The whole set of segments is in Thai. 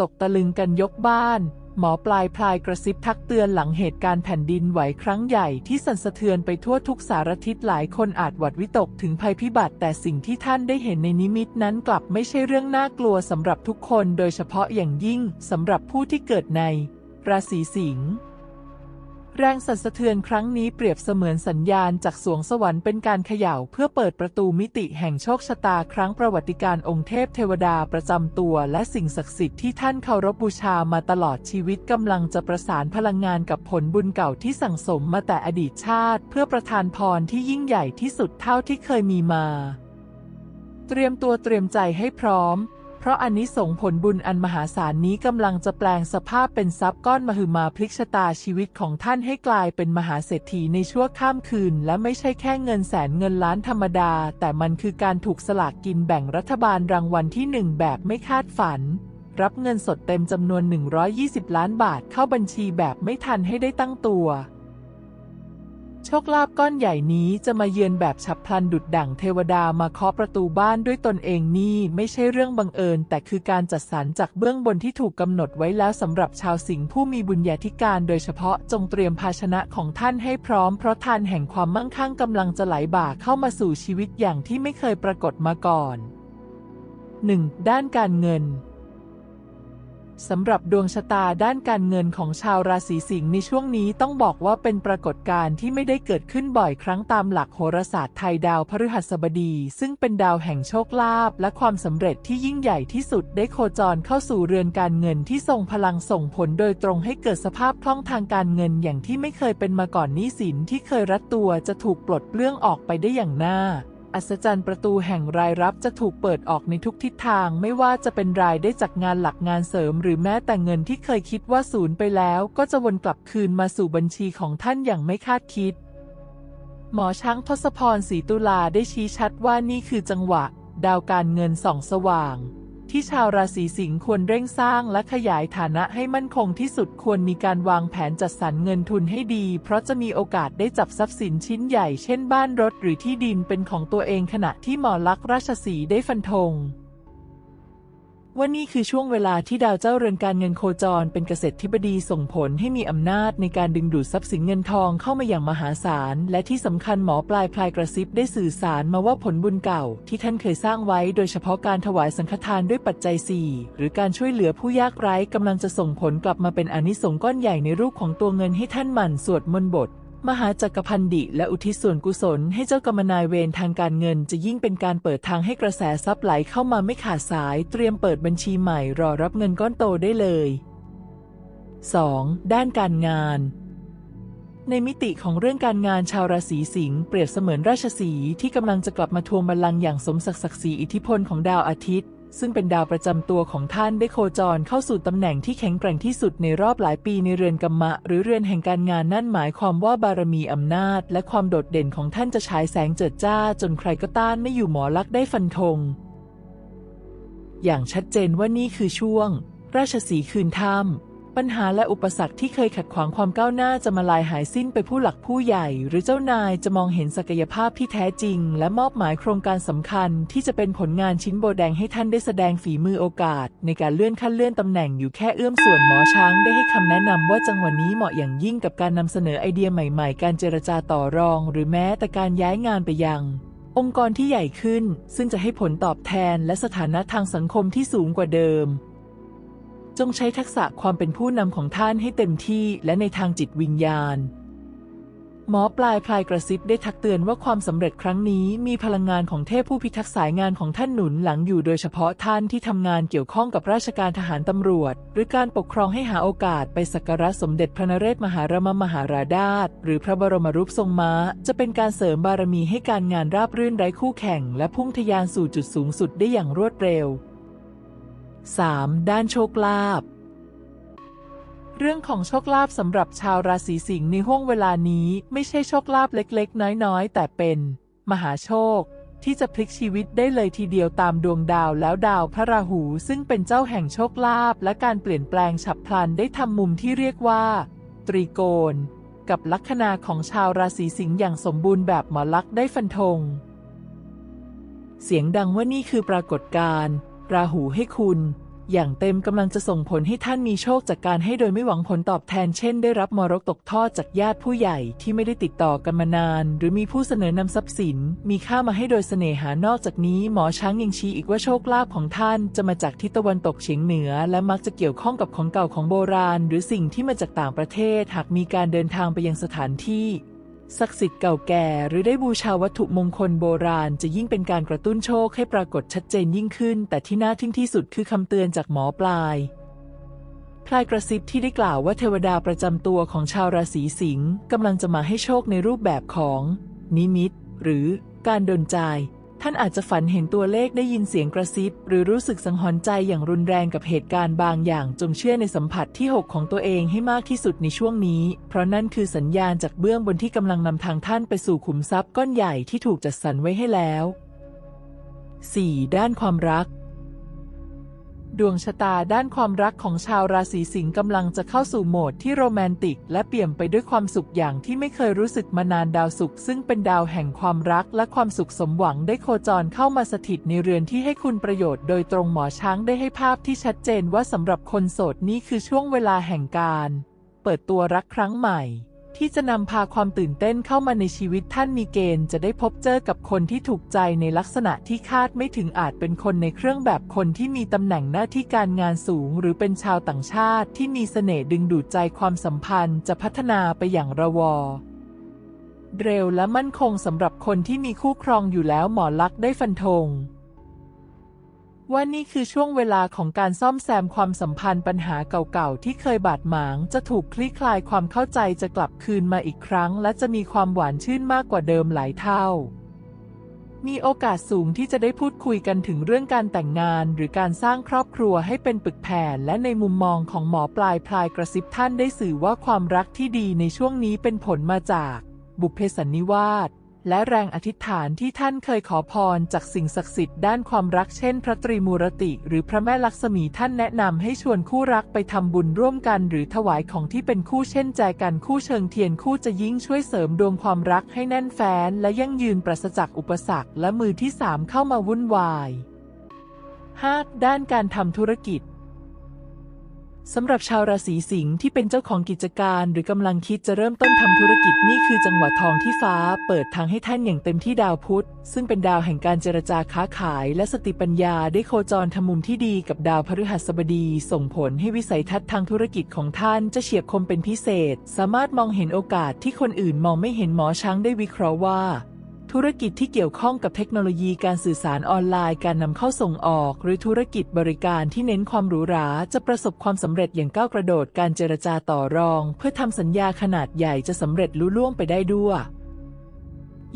ตกตะลึงกันยกบ้าน หมอปลายพลายกระซิบทักเตือนหลังเหตุการณ์แผ่นดินไหวครั้งใหญ่ที่สั่นสะเทือนไปทั่วทุกสารทิศหลายคนอาจหวัดวิตกถึงภัยพิบัติ แต่สิ่งที่ท่านได้เห็นในนิมิตนั้นกลับไม่ใช่เรื่องน่ากลัวสำหรับทุกคน โดยเฉพาะอย่างยิ่งสำหรับผู้ที่เกิดใน ราศีสิงห์ แรงสั่นสะเทือนครั้งนี้เปรียบเสมือนสัญญาณจากสวงสวรรค์เป็นการเขย่าเพื่อเปิดประตูมิติแห่งโชคชะตาครั้งประวัติการองค์เทพเทวดาประจำตัวและสิ่งศักดิ์สิทธิ์ที่ท่านเคารพบูชามาตลอดชีวิตกำลังจะประสานพลังงานกับผลบุญเก่าที่สั่งสมมาแต่อดีตชาติ เพื่อประทานพรที่ยิ่งใหญ่ที่สุดเท่าที่เคยมีมา เตรียมตัวเตรียมใจให้พร้อม เพราะอันนี้ส่งผลบุญอันมหาศาลนี้กำลังจะแปลงสภาพเป็นทรัพย์ก้อนมหึมาพลิกชะตาชีวิตของท่านให้กลายเป็นมหาเศรษฐีในชั่วข้ามคืน และไม่ใช่แค่เงินแสนเงินล้านธรรมดา แต่มันคือการถูกสลากกินแบ่งรัฐบาลรางวัลที่หนึ่งแบบไม่คาดฝัน รับเงินสดเต็มจำนวน 120 ล้านบาทเข้าบัญชีแบบไม่ทันให้ได้ตั้งตัว ชคลาภก้อนใหญ่นี้จะมาเยือนแบบฉับพลันดุดดั่งเทวดามาเคาะประตูบ้านด้วยตนเองนี่ไม่ใช่เรื่องบังเอิญ แต่คือการจัดสรรจากเบื้องบนที่ถูกกำหนดไว้แล้วสำหรับชาวสิงห์ผู้มีบุญญาธิการโดยเฉพาะจงเตรียมภาชนะของท่านให้พร้อมเพราะทานแห่งความมั่งคั่งกำลังจะไหลบ่าเข้ามาสู่ชีวิตอย่างที่ไม่เคยปรากฏมาก่อน 1. ด้านการเงิน สำหรับดวงชะตาด้านการเงินของชาวราศีสิงห์ในช่วงนี้ต้องบอกว่าเป็นปรากฏการณ์ที่ไม่ได้เกิดขึ้นบ่อยครั้งตามหลักโหราศาสตร์ไทยดาวพฤหัสบดี ซึ่งเป็นดาวแห่งโชคลาภและความสำเร็จที่ยิ่งใหญ่ที่สุดได้โคจรเข้าสู่เรือนการเงินที่ทรงพลังส่งผลโดยตรงให้เกิดสภาพคล่องทางการเงินอย่างที่ไม่เคยเป็นมาก่อนนี้สินที่เคยรัดตัวจะถูกปลดเปลื้องออกไปได้อย่างน่า อัศจรรย์ประตูแห่งรายรับจะถูกเปิดออกในทุกทิศทาง ไม่ว่าจะเป็นรายได้จากงานหลักงานเสริม หรือแม้แต่เงินที่เคยคิดว่าสูญไปแล้ว ก็จะวนกลับคืนมาสู่บัญชีของท่านอย่างไม่คาดคิด หมอช้างทศพรศรีตุลาได้ชี้ชัดว่านี่คือจังหวะ ดาวการเงินส่องสว่าง ที่ชาวราศีสิงห์ควรเร่งสร้างและขยายฐานะให้มั่นคงที่สุดควรมีการวางแผนจัดสรรเงินทุนให้ดี เพราะจะมีโอกาสได้จับทรัพย์สินชิ้นใหญ่เช่นบ้านรถหรือที่ดินเป็นของตัวเองขณะที่หมอลักษณ์ราชสีได้ฟันธง ว่านี่คือช่วงเวลาที่ดาวเจ้าเรือนการเงินโคจร เป็นเกษตรธิบดีส่งผลให้มีอำนาจในการดึงดูดทรัพย์สินเงินทองเข้ามาอย่างมหาศาล และที่สำคัญหมอปลายพลายกระซิบได้สื่อสารมาว่าผลบุญเก่า ที่ท่านเคยสร้างไว้ โดยเฉพาะการถวายสังฆทานด้วยปัจจัยสี่หรือการช่วยเหลือผู้ยากไร้กำลังจะส่งผลกลับมาเป็นอนิสงส์ก้อนใหญ่ในรูปของตัวเงินให้ท่านหมั่นสวดมนต์บท มหาจักรพันดิและอุทิศส่วนกุศลให้เจ้ากรรมนายเวรทางการเงิน จะยิ่งเป็นการเปิดทางให้กระแสทรัพย์ไหลเข้ามาไม่ขาดสาย เตรียมเปิดบัญชีใหม่รอรับเงินก้อนโตได้เลย 2. ด้านการงาน ในมิติของเรื่องการงานชาวราศีสิงห์เปรียบเสมือนราชสีห์ที่กำลังจะกลับมาทวงบัลลังก์อย่างสมศักดิ์ศรีอิทธิพลของดาวอาทิตย์ ซึ่งเป็นดาวประจำตัวของท่านได้โคจรเข้าสู่ตำแหน่งที่แข็งแกร่งที่สุดในรอบหลายปีในเรือนกรรมะ หรือเรือนแห่งการงานนั่นหมายความว่าบารมีอำนาจ และความโดดเด่นของท่านจะฉายแสงเจิดจ้า จนใครก็ต้านไม่อยู่หมอลักได้ฟันธง อย่างชัดเจนว่านี่คือช่วง ราชสีคืนถ้ำ ปัญหาและอุปสรรคที่เคยขัดขวางความก้าวหน้าจะมาลายหายสิ้นไปผู้หลักผู้ใหญ่ หรือเจ้านายจะมองเห็นศักยภาพที่แท้จริง และมอบหมายโครงการสำคัญ ที่จะเป็นผลงานชิ้นโบแดงให้ท่านได้แสดงฝีมือโอกาส ในการเลื่อนขั้นเลื่อนตำแหน่งอยู่แค่เอื้อมส่วนหมอช้างได้ให้คำแนะนำว่าจังหวะนี้เหมาะอย่างยิ่งกับการนำเสนอไอเดียใหม่ ๆ การเจรจาต่อรอง หรือแม้แต่การย้ายงานไปยังองค์กรที่ใหญ่ขึ้น ซึ่งจะให้ผลตอบแทนและสถานะทางสังคมที่สูงกว่าเดิม จงใช้ทักษะความเป็นผู้นำของท่านให้เต็มที่และในทางจิตวิญญาณ หมอปลายพลายกระซิบได้ทักเตือนว่าความสำเร็จครั้งนี้มีพลังงานของเทพผู้พิทักษ์สายงานของท่านหนุนหลังอยู่โดยเฉพาะท่านที่ทำงานเกี่ยวข้องกับราชการทหารตำรวจ หรือการปกครองให้หาโอกาสไปสักการะสมเด็จพระนเรศมหารมมหาราชาหรือพระบรมรูปทรงม้า จะเป็นการเสริมบารมีให้การงานราบรื่นไร้คู่แข่ง และพุ่งทะยานสู่จุดสูงสุดได้อย่างรวดเร็ว 3. ด้านโชคลาภเรื่องของโชคลาภสำหรับชาวราศีสิงห์ในห่วงเวลานี้ไม่ใช่โชคลาภเล็กๆ น้อยๆ แต่เป็น มหาโชค ที่จะพลิกชีวิตได้เลยทีเดียวตามดวงดาวแล้วดาวพระราหู ซึ่งเป็นเจ้าแห่งโชคลาภและการเปลี่ยนแปลงฉับพลันได้ทำมุมที่เรียกว่า ตรีโกณกับลัคนาของชาวราศีสิงห์อย่างสมบูรณ์แบบหมอลักษ์ได้ฟันธง เสียงดังว่านี่คือปรากฏการณ์ราหูให้คุณ อย่างเต็มกำลังจะส่งผลให้ท่านมีโชคจากการให้โดยไม่หวังผลตอบแทน เช่น ได้รับมรดกตกทอดจากญาติผู้ใหญ่ที่ไม่ได้ติดต่อกันมานาน หรือมีผู้เสนอนำทรัพย์สิน มีค่ามาให้โดยเสน่หานอกจากนี้หมอช้างยังชี้อีกว่าโชคลาภของท่านจะมาจากทิศตะวันตกเฉียงเหนือ และมักจะเกี่ยวข้องกับของเก่าของโบราณ หรือสิ่งที่มาจากต่างประเทศ หากมีการเดินทางไปยังสถานที่ ศักดิ์สิทธิ์เก่าแก่หรือได้บูชาวัตถุมงคลโบราณ จะยิ่งเป็นการกระตุ้นโชคให้ปรากฏชัดเจนยิ่งขึ้น แต่ที่น่าทึ่งที่สุดคือคำเตือนจากหมอปลายพลายกระซิบที่ได้กล่าวว่าเทวดาประจำตัวของชาวราศีสิงห์กำลังจะมาให้โชคในรูปแบบของ นิมิต หรือการดนใจ ท่านอาจจะฝันเห็นตัวเลขได้ยินเสียงกระซิบ หรือรู้สึกสังหรณ์ใจอย่างรุนแรงกับเหตุการณ์บางอย่าง จงเชื่อในสัมผัสที่ 6 ของตัวเองให้มากที่สุดในช่วงนี้ เพราะนั่นคือสัญญาณจากเบื้องบนที่กำลังนำทางท่านไปสู่ขุมทรัพย์ก้อนใหญ่ที่ถูกจัดสรรไว้ให้แล้ว 4. ด้านความรัก ดวงชะตาด้านความรักของชาวราศีสิงห์กำลังจะเข้าสู่โหมดที่โรแมนติก และเปี่ยมไปด้วยความสุขอย่างที่ไม่เคยรู้สึกมานานดาวศุกร์ซึ่งเป็นดาวแห่งความรักและความสุขสมหวังได้โคจรเข้ามาสถิตในเรือนที่ให้คุณประโยชน์โดยตรงหมอช้างได้ให้ภาพที่ชัดเจนว่าสำหรับคนโสดนี่คือช่วงเวลาแห่งการ เปิดตัวรักครั้งใหม่ ที่จะนำพาความตื่นเต้นเข้ามาในชีวิตท่านมีเกณฑ์จะได้พบเจอกับคนที่ถูกใจในลักษณะที่คาดไม่ถึงอาจเป็นคนในเครื่องแบบคนที่มีตำแหน่งหน้าที่การงานสูง หรือเป็นชาวต่างชาติที่มีเสน่ห์ดึงดูดใจความสัมพันธ์จะพัฒนาไปอย่างระวอเร็วและมั่นคงสำหรับคนที่มีคู่ครองอยู่แล้วหมอลักษ์ได้ฟันธง ว่านี่คือช่วงเวลาของการซ่อมแซมความสัมพันธ์ปัญหาเก่าๆ ที่เคยบาดหมาง จะถูกคลี่คลายความเข้าใจจะกลับคืนมาอีกครั้ง และจะมีความหวานชื่นมากกว่าเดิมหลายเท่า มีโอกาสสูงที่จะได้พูดคุยกันถึงเรื่องการแต่งงาน หรือการสร้างครอบครัวให้เป็นปึกแผ่นและในมุมมองของหมอปลายพลายกระซิบท่านได้สื่อว่าความรักที่ดีในช่วงนี้เป็นผลมาจาก บุพเพสันนิวาส และแรงอธิษฐานที่ท่านเคยขอพรจากสิ่งศักดิ์สิทธิ์ด้านความรักเช่น พระตรีมูรติ หรือพระแม่ลักษมีท่านแนะนำให้ชวนคู่รักไปทำบุญร่วมกัน หรือถวายของที่เป็นคู่เช่นแจกันคู่เชิงเทียนคู่จะยิ่งช่วยเสริมดวงความรักให้แน่นแฟ้นและยั่งยืนปราศจากอุปสรรคและมือที่สามเข้ามาวุ่นวาย 5. ด้านการทำธุรกิจ สำหรับชาวราศีสิงห์ที่เป็นเจ้าของกิจการหรือกำลังคิดจะเริ่มต้นทำธุรกิจนี่คือจังหวะทองที่ฟ้า เปิดทางให้ท่านอย่างเต็มที่ดาวพุธ ซึ่งเป็นดาวแห่งการเจรจาค้าขาย และสติปัญญาได้โคจรทำมุมที่ดีกับดาวพฤหัสบดี ส่งผลให้วิสัยทัศน์ทางธุรกิจของท่านจะเฉียบคมเป็นพิเศษ สามารถมองเห็นโอกาสที่คนอื่นมองไม่เห็นหมอช้างได้วิเคราะห์ว่า ธุรกิจที่เกี่ยวข้องกับเทคโนโลยีการสื่อสารออนไลน์การนำเข้าส่งออก หรือธุรกิจบริการที่เน้นความหรูหราจะประสบความสำเร็จอย่างก้าวกระโดดการเจรจาต่อรอง เพื่อทำสัญญาขนาดใหญ่จะสำเร็จลุล่วงไปได้ด้วย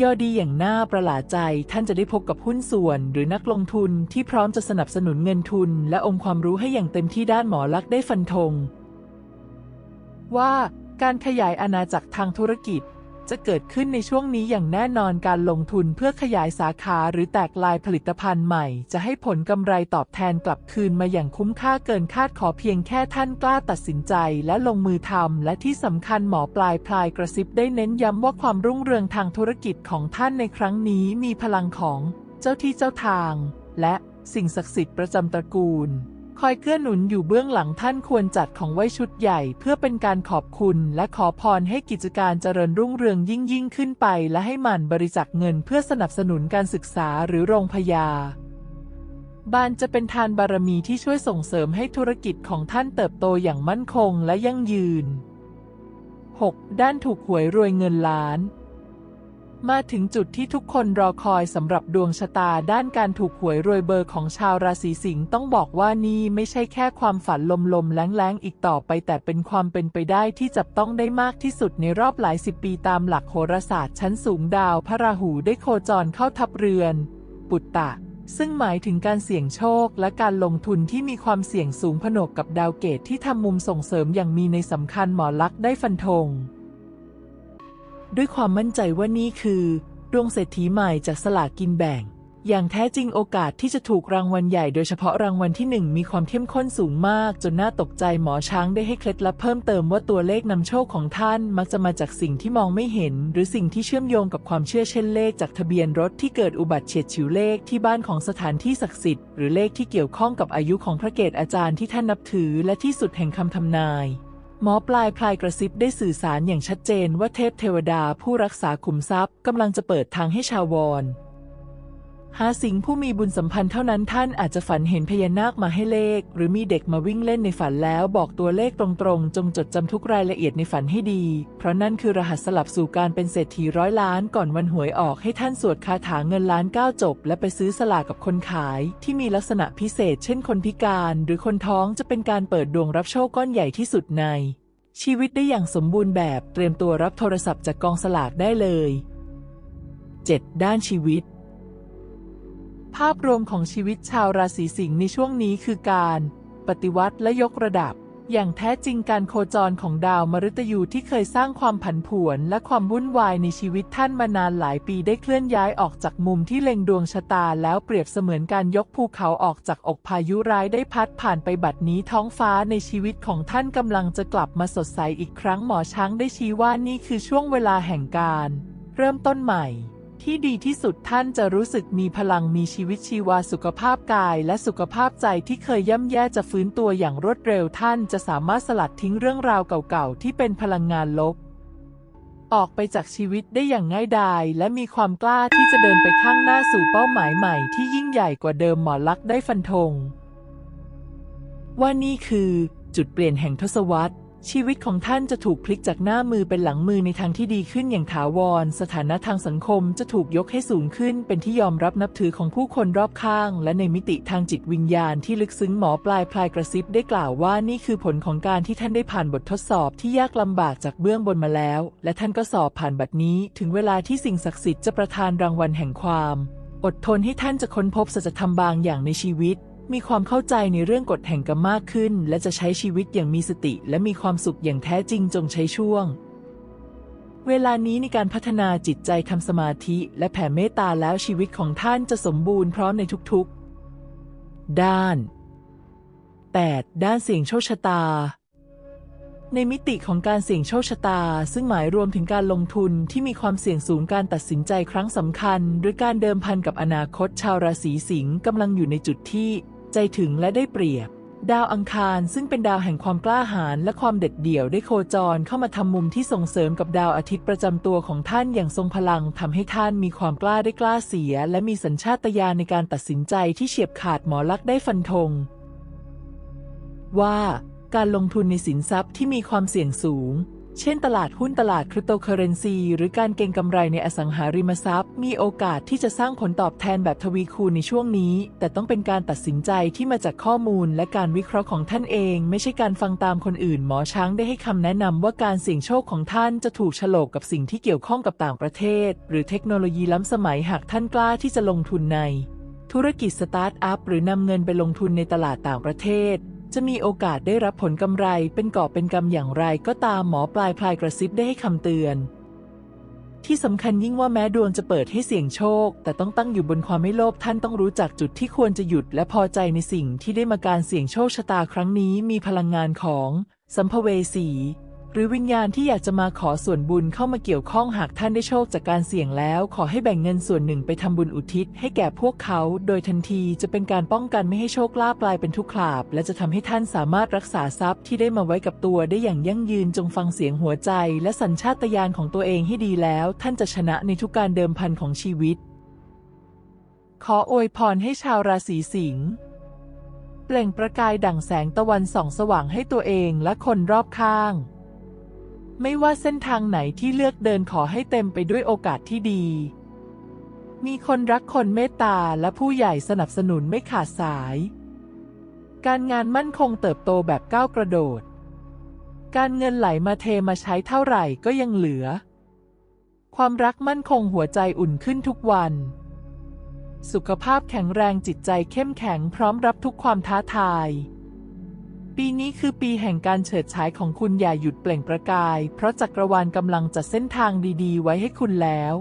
ยอดีอย่างน่าประหลาดใจท่านจะได้พบกับหุ้นส่วน หรือนักลงทุนที่พร้อมจะสนับสนุนเงินทุน และองค์ความรู้ให้อย่างเต็มที่ด้านหมอลักษ์ได้ฟันธงว่าการขยายอาณาจักรทางธุรกิจ จะเกิดขึ้นในช่วงนี้อย่างแน่นอนการลงทุนเพื่อขยายสาขาหรือแตกลายผลิตภัณฑ์ใหม่ จะให้ผลกำไรตอบแทนกลับคืนมาอย่างคุ้มค่าเกินคาดขอเพียงแค่ท่านกล้าตัดสินใจและลงมือทำและที่สำคัญหมอปลายพลายกระซิบได้เน้นย้ำว่าความรุ่งเรืองทางธุรกิจของท่านในครั้งนี้มีพลังของเจ้าที่เจ้าทาง และสิ่งศักดิ์สิทธิ์ประจำตระกูล คอยเกื้อหนุนอยู่เบื้องหลังท่านควรจัดของไว้ชุดใหญ่ เพื่อเป็นการขอบคุณและขอพรให้กิจการเจริญรุ่งเรืองยิ่งยิ่งขึ้นไป และให้หมั่นบริจาคเงินเพื่อสนับสนุนการศึกษาหรือโรงพยาบาลจะเป็นทานบารมีที่ช่วยส่งเสริมให้ธุรกิจของท่านเติบโตอย่างมั่นคงและยั่งยืน 6. ด้านถูกหวยรวยเงินล้าน มาถึงจุดที่ทุกคนรอคอยสำหรับดวงชะตาด้านการถูกหวยรวยเบอร์ของชาวราศีสิงห์ต้องบอกว่านี่ไม่ใช่แค่ความฝันลมๆแล้งๆอีกต่อไป แต่เป็นความเป็นไปได้ที่จับต้องได้มากที่สุดในรอบหลายสิบปีตามหลักโหราศาสตร์ชั้นสูงดาวพระราหูได้โคจรเข้าทับเรือน ปุตตะ ซึ่งหมายถึงการเสี่ยงโชคและการลงทุนที่มีความเสี่ยงสูงผนวกกับดาวเกตที่ทำมุมส่งเสริมอย่างมีในสำคัญหมอลักษ์ได้ฟันธง ด้วยความมั่นใจว่านี่คือ ดวงเศรษฐีใหม่จากสลากกินแบ่ง อย่างแท้จริงโอกาสที่จะถูกรางวัลใหญ่โดยเฉพาะรางวัลที่หนึ่งมีความเข้มข้นสูงมาก จนน่าตกใจหมอช้างได้ให้เคล็ดลับเพิ่มเติมว่าตัวเลขนำโชคของท่านมักจะมาจากสิ่งที่มองไม่เห็น หรือสิ่งที่เชื่อมโยงกับความเชื่อเช่นเลขจากทะเบียนรถที่เกิดอุบัติเฉียดฉิวเลขที่บ้านของสถานที่ศักดิ์สิทธิ์หรือเลขที่เกี่ยวข้องกับอายุของพระเกศอาจารย์ที่ท่านนับถือ และที่สุดแห่งคำทำนาย หมอปลายพลายกระซิบได้สื่อสารอย่างชัดเจนว่าเทพเทวดาผู้รักษาขุมทรัพย์กำลังจะเปิดทางให้ชาววอน หาสิงผู้มีบุญสัมพันธ์เท่านั้นท่านอาจจะฝันเห็นพญานาคมาให้เลข หรือมีเด็กมาวิ่งเล่นในฝันแล้วบอกตัวเลขตรงๆ จงจดจำทุกรายละเอียดในฝันให้ดี เพราะนั่นคือรหัสสลับสู่การเป็นเศรษฐีร้อยล้านก่อนวันหวยออกให้ท่านสวดคาถาเงินล้านก้าจบ และไปซื้อสลากกับคนขาย ที่มีลักษณะพิเศษ เช่นคนพิการ หรือคนท้องจะเป็นการเปิดดวงรับโชคก้อนใหญ่ที่สุดใน ชีวิตได้อย่างสมบูรณ์แบบเตรียมตัวรับโทรศัพท์จากกองสลากได้เลย 7. ด้านชีวิต ภาพรวมของชีวิตชาวราศีสิงห์ในช่วงนี้คือการ ปฏิวัติและยกระดับ อย่างแท้จริงการโคจรของดาวมฤตยูที่เคยสร้างความผันผวนและความวุ่นวายในชีวิตท่านมานานหลายปีได้เคลื่อนย้ายออกจากมุมที่เล็งดวงชะตาแล้วเปรียบเสมือนการยกภูเขาออกจากอกพายุร้ายได้พัดผ่านไปบัดนี้ท้องฟ้าในชีวิตของท่านกำลังจะกลับมาสดใสอีกครั้งหมอช้างได้ชี้ว่านี่คือช่วงเวลาแห่งการ เริ่มต้นใหม่ ที่ดีที่สุดท่านจะรู้สึกมีพลังมีชีวิตชีวาสุขภาพกาย และสุขภาพใจที่เคยย่ำแย่จะฟื้นตัวอย่างรวดเร็วท่านจะสามารถสลัดทิ้งเรื่องราวเก่าๆ ที่เป็นพลังงานลบ ออกไปจากชีวิตได้อย่างง่ายดาย และมีความกล้าที่จะเดินไปข้างหน้าสู่เป้าหมายใหม่ที่ยิ่งใหญ่กว่าเดิมหมอลักษณ์ได้ฟันธงว่านี่คือจุดเปลี่ยนแห่งทศวรรษ ชีวิตของท่านจะถูกพลิกจากหน้ามือเป็นหลังมือในทางที่ดีขึ้นอย่างถาวร สถานะทางสังคมจะถูกยกให้สูงขึ้น เป็นที่ยอมรับนับถือของผู้คนรอบข้าง และในมิติทางจิตวิญญาณที่ลึกซึ้งหมอปลายพลายกระซิบได้กล่าวว่านี่คือผลของการที่ท่านได้ผ่านบททดสอบที่ยากลำบากจากเบื้องบนมาแล้ว และท่านก็สอบผ่านบัดนี้ ถึงเวลาที่สิ่งศักดิ์สิทธิ์จะประทานรางวัลแห่งความ อดทนให้ท่านจะค้นพบสัจธรรมบางอย่างในชีวิต มีความเข้าใจในเรื่องกฎแห่งกรรมมากขึ้น และจะใช้ชีวิตอย่างมีสติ และมีความสุขอย่างแท้จริงจงใช้ช่วง เวลานี้ในการพัฒนาจิตใจทำสมาธิ และแผ่เมตตาแล้วชีวิตของท่านจะสมบูรณ์พร้อมในทุกๆ ด้าน 8. ด้านเสียงโชคชะตา ในมิติของการเสี่ยงโชคชะตา ซึ่งหมายรวมถึงการลงทุนที่มีความเสี่ยงสูงการตัดสินใจครั้งสำคัญ หรือการเดิมพันกับอนาคตชาวราศีสิงห์กำลังอยู่ในจุดที่ ใจถึงและได้เปรียบ ดาวอังคารซึ่งเป็นดาวแห่งความกล้าหาญและความเด็ดเดี่ยวได้โคจรเข้ามาทำมุมที่ส่งเสริมกับดาวอาทิตย์ประจำตัวของท่านอย่างทรงพลังทำให้ท่านมีความกล้าได้กล้าเสีย และมีสัญชาตญาณในการตัดสินใจที่เฉียบขาดหมอลักษ์ได้ฟันธงว่า การลงทุนในสินทรัพย์ที่มีความเสี่ยงสูง เช่นตลาดหุ้นตลาดคริปโตเคอเรนซีหรือการเก็งกำไรในอสังหาริมทรัพย์ มีโอกาสที่จะสร้างผลตอบแทนแบบทวีคูณในช่วงนี้ แต่ต้องเป็นการตัดสินใจที่มาจากข้อมูลและการวิเคราะห์ของท่านเอง ไม่ใช่การฟังตามคนอื่น หมอช้างได้ให้คำแนะนำว่าการเสี่ยงโชคของท่านจะถูกฉลกกับสิ่งที่เกี่ยวข้องกับต่างประเทศ หรือเทคโนโลยีล้ำสมัยหากท่านกล้าที่จะลงทุนในธุรกิจสตาร์ทอัพหรือนำเงินไปลงทุนในตลาดต่างประเทศ จะมีโอกาสได้รับผลกำไรเป็นกอบเป็นกำอย่างไรก็ตามหมอปลายพลายกระซิบได้ให้คำเตือน ที่สำคัญยิ่งว่าแม้ดวงจะเปิดให้เสี่ยงโชค แต่ต้องตั้งอยู่บนความไม่โลภท่านต้องรู้จักจุดที่ควรจะหยุดและพอใจในสิ่งที่ได้มาการเสี่ยงโชคชะตาครั้งนี้มีพลังงานของสัมภเวสี หรือวิญญาณที่อยากจะมาขอส่วนบุญเข้ามาเกี่ยวข้องหากท่านได้โชคจากการเสี่ยงแล้ว ขอให้แบ่งเงินส่วนหนึ่งไปทำบุญอุทิศให้แก่พวกเขา โดยทันทีจะเป็นการป้องกันไม่ให้โชคลาภกลายเป็นทุกข์ลาภและจะทำให้ท่านสามารถรักษาทรัพย์ที่ได้มาไว้กับตัวได้อย่างยั่งยืนจงฟังเสียงหัวใจ และสัญชาตญาณของตัวเองให้ดีแล้ว ท่านจะชนะในทุกการเดิมพันของชีวิต ขออวยพรให้ชาวราศีสิงห์เปล่งประกายดั่งแสงตะวันส่องสว่างให้ตัวเองและคนรอบข้าง ไม่ว่าเส้นทางไหนที่เลือกเดินขอให้เต็มไปด้วยโอกาสที่ดี มีคนรักคนเมตตาและผู้ใหญ่สนับสนุนไม่ขาดสาย การงานมั่นคงเติบโตแบบก้าวกระโดด การเงินไหลมาเทมาใช้เท่าไหร่ก็ยังเหลือ ความรักมั่นคงหัวใจอุ่นขึ้นทุกวัน สุขภาพแข็งแรงจิตใจเข้มแข็งพร้อมรับทุกความท้าทาย ปีนี้คือปีแห่งการเฉิดฉายของคุณอย่าหยุดเปล่งประกาย เพราะจักรวาลกำลังจัดเส้นทางดีๆ ไว้ให้คุณแล้ว